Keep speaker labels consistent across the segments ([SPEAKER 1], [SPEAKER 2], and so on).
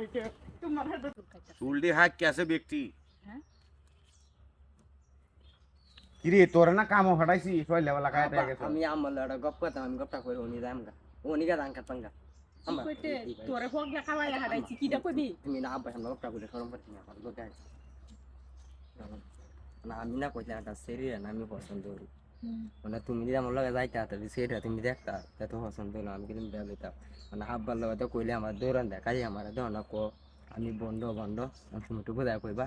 [SPEAKER 1] এটা তোমার হাতে
[SPEAKER 2] চুলটি হাক কে আছে ব্যক্তি
[SPEAKER 1] হ্যাঁ?
[SPEAKER 2] কিরে তোর না কাম হটাইছি শৈলে বেলা কায়
[SPEAKER 3] আব্বা,
[SPEAKER 2] গেছে
[SPEAKER 3] আমি আমার লড়া গপ করতাম আমি গপটা করে উনি যাম গা উনি গা দান কাতাম গা আম্মা,
[SPEAKER 1] কইতে
[SPEAKER 3] এই- এই ভাই,
[SPEAKER 1] তোরে হোক গা খাওয়াই হারাইছি কিটা কইবি
[SPEAKER 3] তুমি না আব্বা আমরা গপটা করে সরম করছি না আমার লোকে আছে। না আমি না কইতে একটা শরীর না আমি পছন্দ করি মানে তুমি যদি আমার লগে যাইতে হাতে সেটা তুমি দেখতা এত পছন্দ হলো আমি কিন্তু দেয়া লইতাম। মানে আব্বার লগে তো কইলে আমার দৌড়ান কাজে আমার দেহ না কো আমি বন্ধ বন্ধ তুমি একটু বোঝায় কইবা।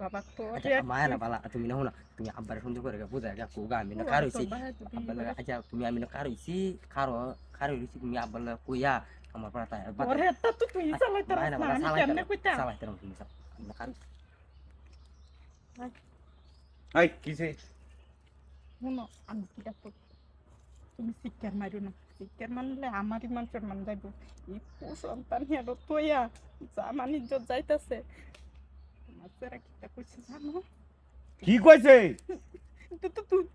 [SPEAKER 1] বাবা
[SPEAKER 3] আচ্ছা মায়া না বালা তুমি না না তুমি আব্বার সুন্দর করে বোঝায় গা কোগা আমি না কার হইছি। আচ্ছা তুমি আমি না কার হইছি খার হইছি তুমি আব্বার লগে কইয়া আমার
[SPEAKER 1] তুই তুই চালাইতে
[SPEAKER 3] না
[SPEAKER 1] না
[SPEAKER 3] তুমি না কার
[SPEAKER 2] আই কিছে
[SPEAKER 1] শুনো আমি কিটা তুমি শিক্ষার মারো না শিক্ষার মানলে আমারই মান সম্মান যাইব এই সন্তান হেলো তোয়া যা মানিজ্য যাইতাছে তোমার সেরা কিটা কইছে জানো
[SPEAKER 2] কি কইছে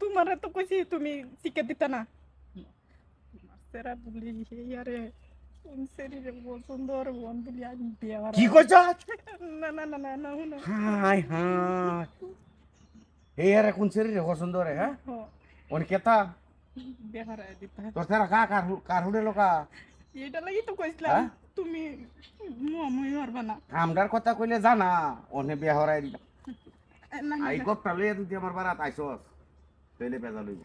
[SPEAKER 1] তোমার তো কইছি তুমি শিক্ষা দিতা না তোমার সেরা বলি ইয়ারে হারা-
[SPEAKER 2] কি কইছ
[SPEAKER 1] না না না না না শুনো
[SPEAKER 2] হাই হাই এই আরে কোন শরীরে পছন্দ রে হ্যাঁ?
[SPEAKER 1] হ,
[SPEAKER 2] ওন কেতা? তোর তেরা কা কার কার হুড়ে লোকা?
[SPEAKER 1] এটা লাগি তো কইছিলাম
[SPEAKER 2] হ্যাঁ?
[SPEAKER 1] তুমি মই মারবা না।
[SPEAKER 2] আমদার কথা কইলে জানা ওনে বিয়া হরাই দিলা আই। গপটা লইয়া তুই আমার বারাত আইছস তইলে বেজা লইব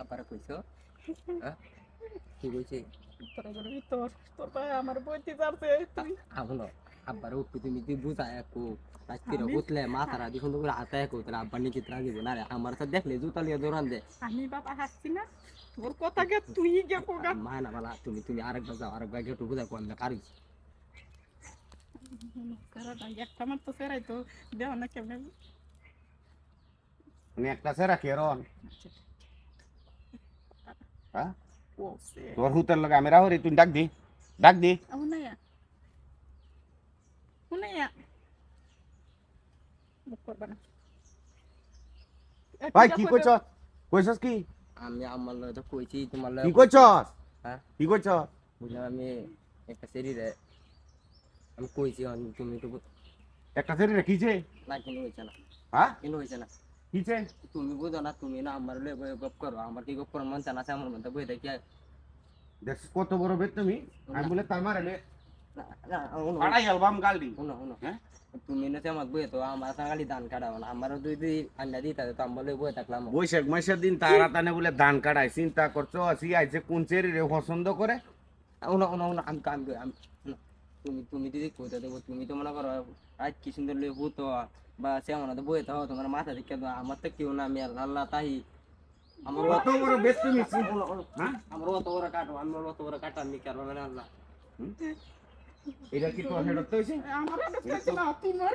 [SPEAKER 3] আব্বার কইছো? কি কইছে?
[SPEAKER 1] তোর তোর ভাই আমার বইতে যাচ্ছে তুই।
[SPEAKER 3] আবনো আব্বার উঠতে তুমি বুঝায় একো রাত্রিরে উঠলে মাথার আদি সুন্দর করে হাতে একো তাহলে আব্বার নিচে ত্রা দিব না রে আমার তো দেখলে জুতা লিয়ে দৌড়ান দে
[SPEAKER 1] আমি বাবা হাসছি না তোর কথা গে তুই গে কোগা
[SPEAKER 3] মা না বালা তুমি তুমি আরেকবার যাও আরেকবার গেটু বুঝাই কোন কারুছি
[SPEAKER 1] সারাটা একটা মাত্র সেরাই তো দেও না কেমনে
[SPEAKER 2] একটা সেরা কেরন হ্যাঁ তোর হুতের লগে আমি রাহরি তুই ডাক দি ডাক দি
[SPEAKER 1] উনায়া উনায়া মুখ করবা না।
[SPEAKER 2] ভাই কি কইছ কইছস? কি?
[SPEAKER 3] আমি আমার লগে তো কইছি তোমার
[SPEAKER 2] কি কইছস?
[SPEAKER 3] হ্যাঁ?
[SPEAKER 2] কি কইছ
[SPEAKER 3] বুঝলাম আমি একটা শরীরে আমি কইছি আমি তুমি তো
[SPEAKER 2] একটা শরীরে কিছে
[SPEAKER 3] না কেন হয়েছে না।
[SPEAKER 2] হ্যাঁ?
[SPEAKER 3] কেন হয়েছে না।
[SPEAKER 2] কিছে
[SPEAKER 3] তুমি বুঝো না তুমি না আমার লগে গপ করো। আমার কি গপ করার মন চান আছে? আমার মধ্যে বই দেখি।
[SPEAKER 2] দেখছ কত বড় বেদ তুমি? আমি বলে তার মারে
[SPEAKER 3] উনো
[SPEAKER 2] হ্যাঁ?
[SPEAKER 3] তুমি আমার বই তো আমার সাঙ্গালি ধান কাটাবো না। আমারও দুই দুই আন্ডা দিতে তো আমার লগে বই থাকলাম।
[SPEAKER 2] বৈশাখ মাসের দিন তারা তানে বলে ধান কাটাই চিন্তা করছ আসি আইছে কোন শরীরে পছন্দ করে?
[SPEAKER 3] উনো উনো উনো আমি কাম আমি তুমি তুমি যদি দেবো তুমি তো মনে করো আজ কি সুন্দর লই হতো বা সে মনে তো বই তো তোমার মাথা তো আমার তো কেউ না আমি আল্লাহ আল্লাহ তাই। আমার
[SPEAKER 2] কত বড় বেদ তুমি হ্যাঁ?
[SPEAKER 3] আমার অত বড় কাটো আমি অত বড় আল্লাহ।
[SPEAKER 2] এটা কি তোর হেডত হইছে
[SPEAKER 1] আমার না তুই মার